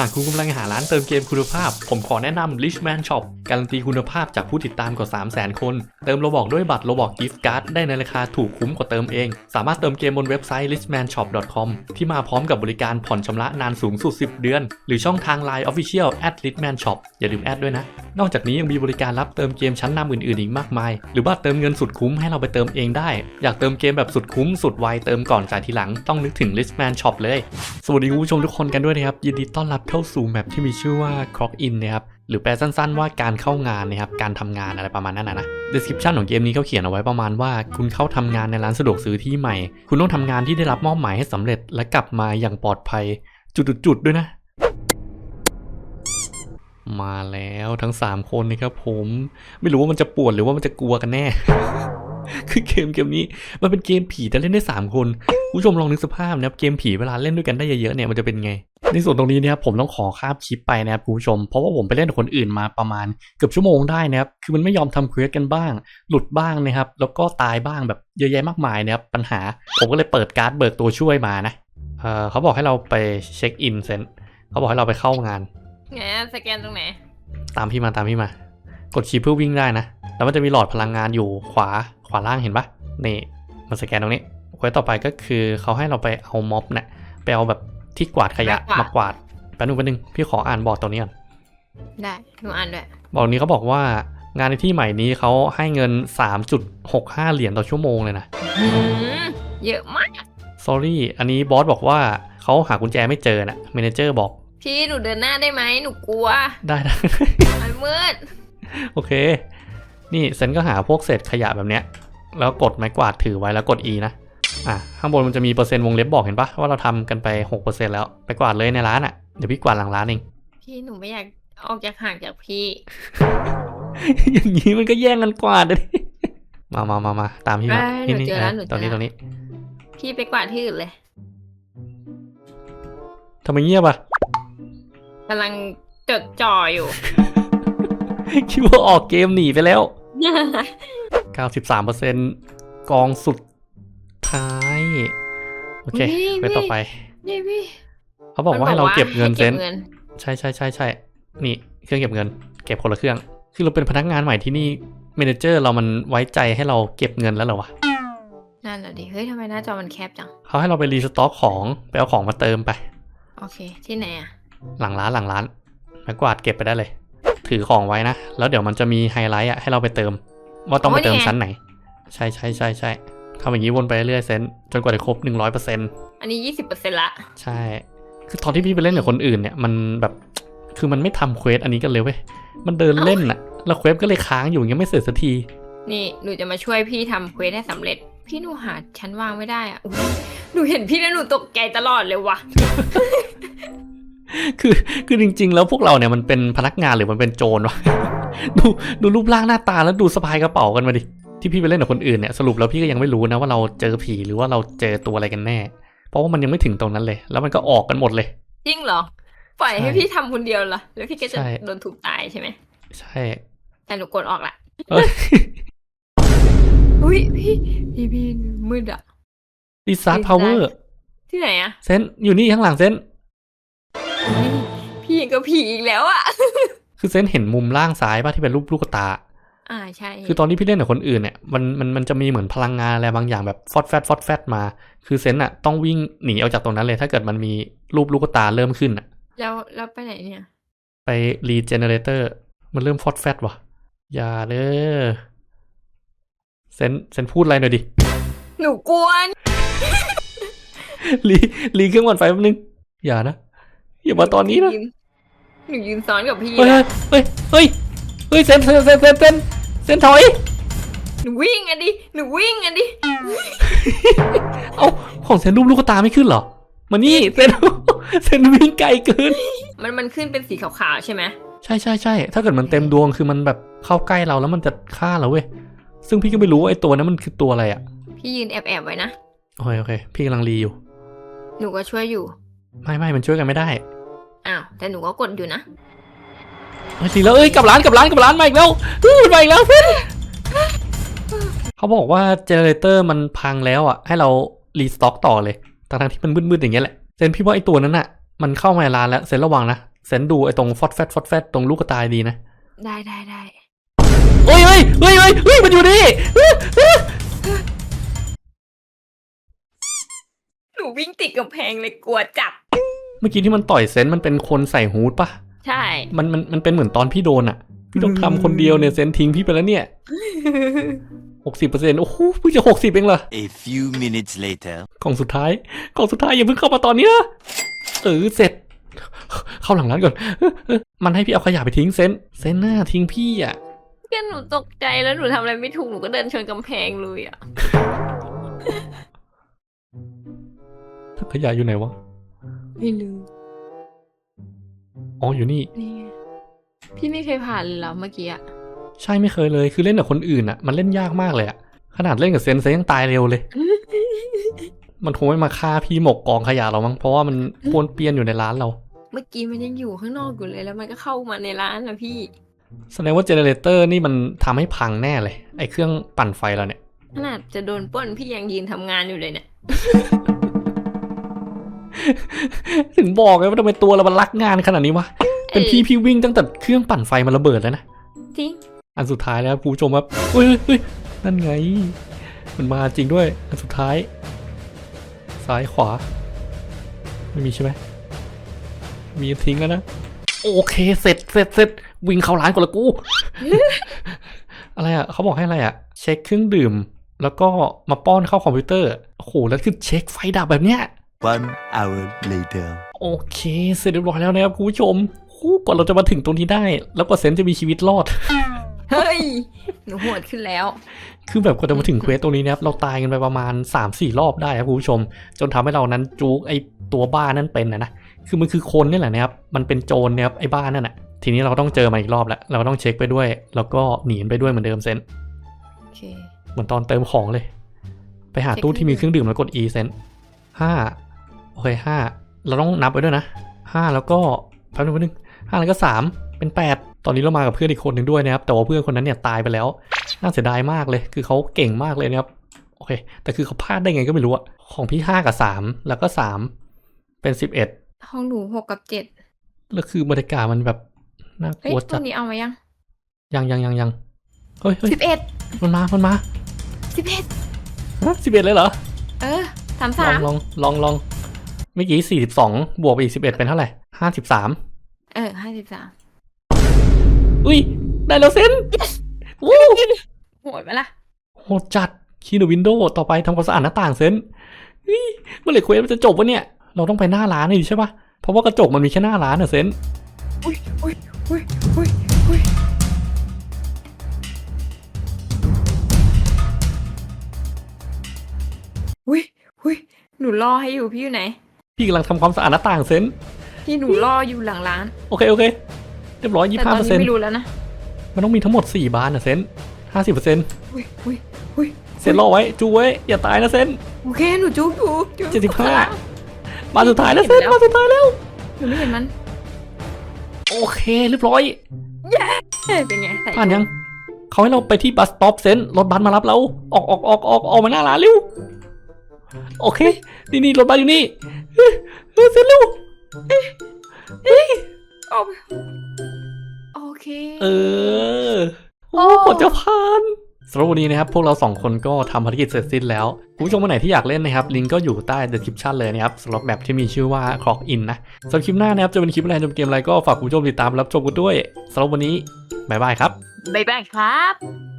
หากคุณกำลังหาร้านเติมเกมคุณภาพ ผมขอแนะนำ Richman Shop การันตีคุณภาพจากผู้ติดตามกว่า 300,000 คน เติมโลบอกด้วยบัตรโลบอกกิฟต์การ์ดได้ในราคาถูกคุ้มกว่าเติมเอง สามารถเติมเกมบนเว็บไซต์ richmanshop.com ที่มาพร้อมกับบริการผ่อนชำระนานสูงสุด 10 เดือน หรือช่องทาง Line Official at richman shop อย่าลืมแอดด้วยนะ นอกจากนี้ยังมีบริการรับเติมเกมชั้นนำอื่นๆอีกมากมาย หรือว่าเติมเงินสุดคุ้มให้เราไปเติมเองได้ อยากเติมเกมแบบสุดคุ้มสุดไวเติมก่อนจ่ายทีหลังต้องนึกถึง Richman Shop เลย สวัสดีคุณผู้ชมทุกคนกันด้วยนะครับ ยินดีต้อนรับเข้าสู่แมปที่มีชื่อว่า Clock In นะครับหรือแปลสั้นๆว่าการเข้างานนะครับ การทำงานอะไรประมาณนั้นนะนะ description ของเกมนี้เขาเขียนเอาไว้ประมาณว่า คุณเข้าทำงานในร้านสะดวกซื้อที่ใหม่ คุณต้องทำงานที่ได้รับมอบหมายให้สำเร็จและกลับมาอย่างปลอดภัย จุดๆด้วยนะ มาแล้วทั้ง 3 คนนะครับผม ไม่รู้ว่ามันจะปวดหรือว่ามันจะกลัวกันแน่ คือเกมเกมนี้ มันเป็นเกมผีแต่เล่นได้ 3 คนคุณผู้ชมลองนึกสภาพนะครับเกมผีเวลาเล่นด้วยกันได้เยอะๆเนี่ยมันจะเป็นไง ในส่วนตรงนี้นะครับผมต้องขอคาบคลิปไปนะครับคุณผู้ชม เพราะว่าผมไปเล่นกับคนอื่นมาประมาณเกือบชั่วโมงได้นะครับคือมันไม่ยอมทำเควสกันบ้าง หลุดบ้างนะครับแล้วก็ตายบ้างแบบเยอะแยะมากมายนะครับปัญหา ผมก็เลยเปิดการ์ดเบิกตัวช่วยมานะเเขาบอกให้เราไปเช็คอินเซนเขาบอกให้เราไปเข้างาน ไงสแกนตรงไหน ตามพี่มาตามพี่มา กดคีย์เพื่อวิ่งได้นะ แล้วมันจะมีหลอดพลังงานอยู่ขวาขวาล่างเห็นปะนี่มาสแกนตรงนี้เควสต่อไปก็คือเขาให้เราไปเอาม็อบเนี่ยไปเอาแบบที่กวาดขยะมากวาดแป๊บนึงแป๊บนึงพี่ขออ่านบอร์ดตรงนี้ก่อนได้หนูอ่านด้วยบอร์ดนี้เขาบอกว่างานในที่ใหม่นี้เขาให้เงิน 3.65 เหรียญต่อชั่วโมงเลยนะหืมเยอะมาก sorry อันนี้บอสบอกว่าเขาหากุญแจไม่เจอนะเมนเจอร์บอก พี่หนูเดินหน้าได้ไหมหนูกลัวได้ได้ มันมืดโอเค นี่เซนก็หาพวกเศษขยะแบบเนี้ย แล้วกดไม้กวาดถือไว้แล้วกด E นะ อะ ข้างบนมันจะมีเปอร์เซ็นต์วงเล็บบอกเห็นปะว่าเราทำกันไป6%แล้ว ไปกวาดเลยในร้านอะ่ะ เดี๋ยวพี่กวาดหลังร้านเอง พี่หนูไม่อยากออกจากห่างจากพี่ อย่างนี้มันก็แย่งกันกวาดเลยมามามามาตามพี่มาได้หนูเจอแล้วหนูเจอ ตรงนี้แล้วตรงนี้พี่ไปกวาดที่อื่นเลยทำไมเงียบอะ กำลังจดจ่ออยู่ คิดว่าออกเกมหนีไปแล้ว 93%กองสุดท้าย โอเคพี่ไปต่อไป นี่พี่เขาบอกว่าให้เราเก็บเงินให้เซนเงินใช่ใช่ใช่ใช่นี่เครื่องเก็บเงิน เก็บคนละเครื่อง คือเราเป็นพนักงานใหม่ที่นี่เมเนเจอร์เรามันไว้ใจให้เราเก็บเงินแล้วเหรอวะนั่นแหละดิ เฮ้ยทำไมหน้าจอมันแคบจัง เขาให้เราไปรีสต็อกของไปเอาของมาเติมไป โอเค ที่ไหนอะ หลังร้านหลังร้านไม้กวาดเก็บไปได้เลย ถือของไว้นะ แล้วเดี๋ยวมันจะมีไฮไลท์อะให้เราไปเติม ว่าต้องไปโอ้ยเติมนี่ไงชั้นไหน ใช่ใช่ใช่ใช่ทำอย่างนี้วนไปเรื่อยๆเซนจนกว่าจะครบหนึ่งร้อยเปอร์เซ็นต์อันนี้ยี่สิบเปอร์เซ็นต์ละใช่ คือตอนที่พี่ไปเล่นกับคนอื่นเนี่ยมันแบบคือมันไม่ทำเควสอันนี้กันเลยเว้ยมันเดินเล่นอะแล้วเควสก็เลยค้างอยู่ยังไม่เสร็จสักทีนี่หนูจะมาช่วยพี่ทำเควสให้สำเร็จ พี่หนูหาชั้นวางไม่ได้อะอุ๊ยหนูเห็นพี่แล้วหนูตกใจตลอดเลยว่ะ คือคือจริง ๆ แล้วพวกเราเนี่ยมันเป็นพนักงานหรือมันเป็นโจรวะดูดูรูปร่างหน้าตาแล้วดูสะพายกระเป๋ากันมาดิที่พี่ไปเล่นกับคนอื่นเนี่ยสรุปแล้วพี่ก็ยังไม่รู้นะว่าเราเจอผีหรือว่าเราเจอตัวอะไรกันแน่ เพราะว่ามันยังไม่ถึงตรงนั้นเลย แล้วมันก็ออกกันหมดเลยจริงเหรอปล่อยให้ใช่พี่ทำคนเดียวเหรอแล้วพี่ก็จะใช่โดนถูกตายใช่ไหมใช่แต่หนูกดออกละเอ้ยอุ้ยพี่พี่พี่มืดอะดิซาร์พาวเวอร์ที่ไหนอะเซนอยู่นี่ข้างหลังเซนอุ๊ย พี่ยังกับผีอีกแล้วอะคือเซนเห็นมุมล่างซ้ายป่ะที่เป็นรูปลูกตา อ่าใช่ คือตอนที่พี่เล่นกับคนอื่นเนี่ยมันมันมันจะมีเหมือนพลังงานอะไรบางอย่างแบบฟอดแฟตฟอดแฟตมา คือเซนอะต้องวิ่งหนีออกจากตรงนั้นเลย ถ้าเกิดมันมีรูปลูกตาเริ่มขึ้นอะแล้วแล้วไปไหนเนี่ย ไปรีเจเนเรเตอร์มันเริ่มฟอดแฟตว่ะ อย่าเด้อเซนเซนพูดอะไรหน่อยดิ หนูกลัวรีรีเครื่องหวันไฟแป๊บนึง อย่านะ อย่ามาตอนนี้นะยืหนูยืนซ้อนกับพี่เฮ้ยนะเฮ้ยเฮ้ยเฮ้ยเซนเซนเซนเซนเซนเซนถอย หนูวิ่งอะดิ หนูวิ่งอะดิ เอ้าของเซนรูปลูกตาไม่ขึ้นเหรอมานี่เซนเซนวิ่งไกลเกิน มันมันขึ้นเป็นสีขาวๆใช่ไหมใช่ใช่ใช่ถ้าเกิดมันเต็มดวงคือมันแบบเข้าใกล้เราแล้วมันจะฆ่าเราเว้ย ซึ่งพี่ก็ไม่รู้ว่าไอ้ตัวนั้นมันคือตัวอะไรอะ่ะพี่ยืนแอบแอบๆไว้นะ โอเคโอเค พี่กำลังรีอยู่ หนูก็ช่วยอยู่ ไม่ไม่มันช่วยกันไม่ได้ อ้าวแต่หนูก็กดอยู่นะเฮ้ยรีแล้วเอ้ยกลับร้านกลับร้านกลับร้านมาอีกแล้วอื้อมาอีกแล้วเพื่อนเขาบอกว่าเจเนเรเตอร์มันพังแล้วอะ ให้เรารีสต็อกต่อเลยทั้งๆที่มันมืดๆอย่างเงี้ยแหละเซนพี่ว่าไอ้ตัวนั้นอะ มันเข้ามาในร้านแล้วเซนระวังนะเซนดูไอ้ตรงฟอดแฟตฟอดแฟตตรงลูกกระตายดีนะได้ได้ได้เฮ้ยเฮ้ยเฮ้ยเฮ้ยเฮ้ยมันอยู่นี่ วิ่งติดกำแพงเลยกลัวจับ เมื่อกี้ที่มันต่อยเซนมันเป็นคนใส่ฮูดปะใช่ มันมันมันเป็นเหมือนตอนพี่โดนอะพี่ต้องทำคนเดียวเนี่ยเซนทิ้งพี่ไปแล้วเนี่ยหกสิบเปอร์เซ็นต์โอ้โหเพิ่งจะหกสิบเองเหรอ A few minutes later. กล่องสุดท้ายกล่องสุดท้ายอย่าเพิ่งเข้ามาตอนนี้นะเออเสร็จ เข้าหลังร้านก่อนเออเออมันให้พี่เอาขยะไปทิ้งเซนเซนน่าทิ้งพี่อะก็หนูตกใจแล้วหนูทำอะไรไม่ถูกหนูก็เดินชนกำแพงเลยอะ ถังขยะอยู่ไหนวะ ไม่รู้อ๋ออยู่นี่ นี่ไงพี่ไม่เคยผ่านเลยเหรอเมื่อกี้อะใช่ไม่เคยเลย คือเล่นกับคนอื่นอะมันเล่นยากมากเลยอะขนาดเล่นกับเซนเซนยังตายเร็วเลย มันคงไม่มาฆ่าพี่หมกกองขยะเรามั้ง เพราะว่ามันป้วนเปี้ยนอยู่ในร้านเรา เมื่อกี้มันยังอยู่ข้างนอกอยู่เลยแล้วมันก็เข้ามาในร้านนะพี่ แสดงว่าเจเนเรเตอร์นี่มันทำให้พังแน่เลย ไอ้เครื่องปั่นไฟเราเนี่ย ขนาดจะโดนปล้นพี่ยังยืนทำงานอยู่เลยเนี่ย ถึงบอกไงว่าทำไมตัวเรามันรักงานขนาดนี้วะ เป็นพี่พี่วิ่งตั้งแต่เครื่องปั่นไฟมันระเบิดแล้วนะ จริง อันสุดท้ายแล้วผู้ชมครับเฮ้ยเฮ้ยเฮ้ยนั่นไง มันมาจริงด้วย อันสุดท้าย ซ้ายขวา ไม่มีใช่ไหม มีทิ้งแล้วนะ โอเค เสร็จเสร็จเสร็จวิ่งเข้าร้านก่อนละกู อะไรอะ เขาบอกให้อะไรอะ เช็คเครื่องดื่ม แล้วก็มาป้อนเข้าคอมพิวเตอร์ โอ้โห แล้วคือเช็คไฟดับแบบเนี้ย One hour later. โอเคเสร็จเรียบร้อยแล้วนะครับคุณผู้ชมฮู้กว่าเราจะมาถึงตรงนี้ได้ แล้วกว่าเซนจะมีชีวิตรอด เฮ้ย หนูโหดขึ้นแล้ว คือแบบกว่าจะมาถึงเควสตรงนี้นะครับเราตายกันไปประมาณ 3-4 รอบได้ครับคุณผู้ชม จนทำให้เรานั้นจูกไอตัวบ้านั่นเป็นนะนะคือมันคือคนนี่แหละนะครับมันเป็นโจรนะครับไอ้บ้านั่นน่ะทีนี้เราต้องเจอมาอีกรอบแล้วเราต้องเช็คไปด้วย แล้วก็หนีไปด้วยเหมือนเดิมเซนโอเคเหมือนตอนเติมของเลย ไปหาตู้ที่มีเครื่องดื่มแล้วกด E เซนห้าโอเคห้าเราต้องนับไปด้วยนะห้าแล้วก็แป๊บนึงแป๊บนึงห้าแล้วก็สามเป็นแปดตอนนี้เรามากับเพื่อนอีกคนหนึ่งด้วยนะครับแต่ว่าเพื่อนคนนั้นเนี่ยตายไปแล้ว น่าเสียดายมากเลย คือเขาเก่งมากเลยนะครับโอเค แต่คือเขาพลาดได้ไงก็ไม่รู้อะของพี่ห้ากับสามแล้วก็สามเป็นสิบเอ็ดห้องหนูหกกับเจ็ดแล้วคือบรรยากาศมันแบบน่ากเฮ้ยลัวตรจัดงนี้เอามายังยังยังยังยังเฮ้ยเฮ้ยสิบเอ็ดมันมา มันมาสิบเอ็ดสิบเอ็ดเลยเหรอ เออสามลสาองมลองลองลอง เมื่อกี้สี่สิบสองบวกไปอีกสิบเอ็ดเป็นเท่าไหร่ห้าสิบสามเออห้าสิบสามอุ้ย ได้แล้วเซนวู้โหดไหมล่ะโหดจัดคีย์วินโดว์ต่อไปทำความสะอาดหน้าต่างเซนเฮ้ยเมื่อไหร่เควสมันจะจบวะเนี่ย เราต้องไปหน้าร้านนี่ใช่ปะเพราะว่ากระจกมันมีแค่หน้าร้านอะเซนอุ้ยอุ้ยอุ้ยอุ้ยอุ้ยอุ้ยอุ้ยหนูรอให้อยู่พี่อยู่ไหน พี่กำลังทำความสะอาดหน้าต่างเซนพี่หนูรออยู่หลังร้าน โอเคโอเคเรียบร้อยยี่แต่ห้าตอนเปอร์นี้เซ็นต์ไม่รู้แล้วนะมันต้องมีทั้งหมดสี่บานอะเซนห้าสิบเปอร์เซ็นต์อุ้ยอุ้ยอุ้ยเซนรอไว้จูไว้อย่าตายนะเซนโอเคหนูจุกอยู่จุกเจ็ดสิบห้าบานสุดท้ายแล้วเซนบานสุดท้ายแล้ว หนูไม่เห็นมันโอเคเรียบร้อยเอ้ยเป็นไงใส่ผ่านยังเขาให้เราไปที่บัสสต็อปเซนรถบัสมารับเราออกออกออกออกออกมาหน้าร้านเร็วโอเค นี่นี่รถบัสอยู่นี่ เฮ้ยเซร็วเอาไปโอเค เออ โอ้กดจะผ่านสำหรับวันนี้นะครับ พวกเราสองคนก็ทำภารกิจเสร็จสิ้นแล้ว คุณผู้ชมคนไหนที่อยากเล่นนะครับ ลิงก์ก็อยู่ใต้ description เลยนะครับสำหรับแบบที่มีชื่อว่า Clock In นะสำหรับคลิปหน้านะครับ จะเป็นคลิปอะไรจะเป็นเกมอะไรก็ฝากคุณผู้ชมติดตามรับชมกันด้วยสำหรับวันนี้ บ๊ายบายครับ บ๊ายบายครับ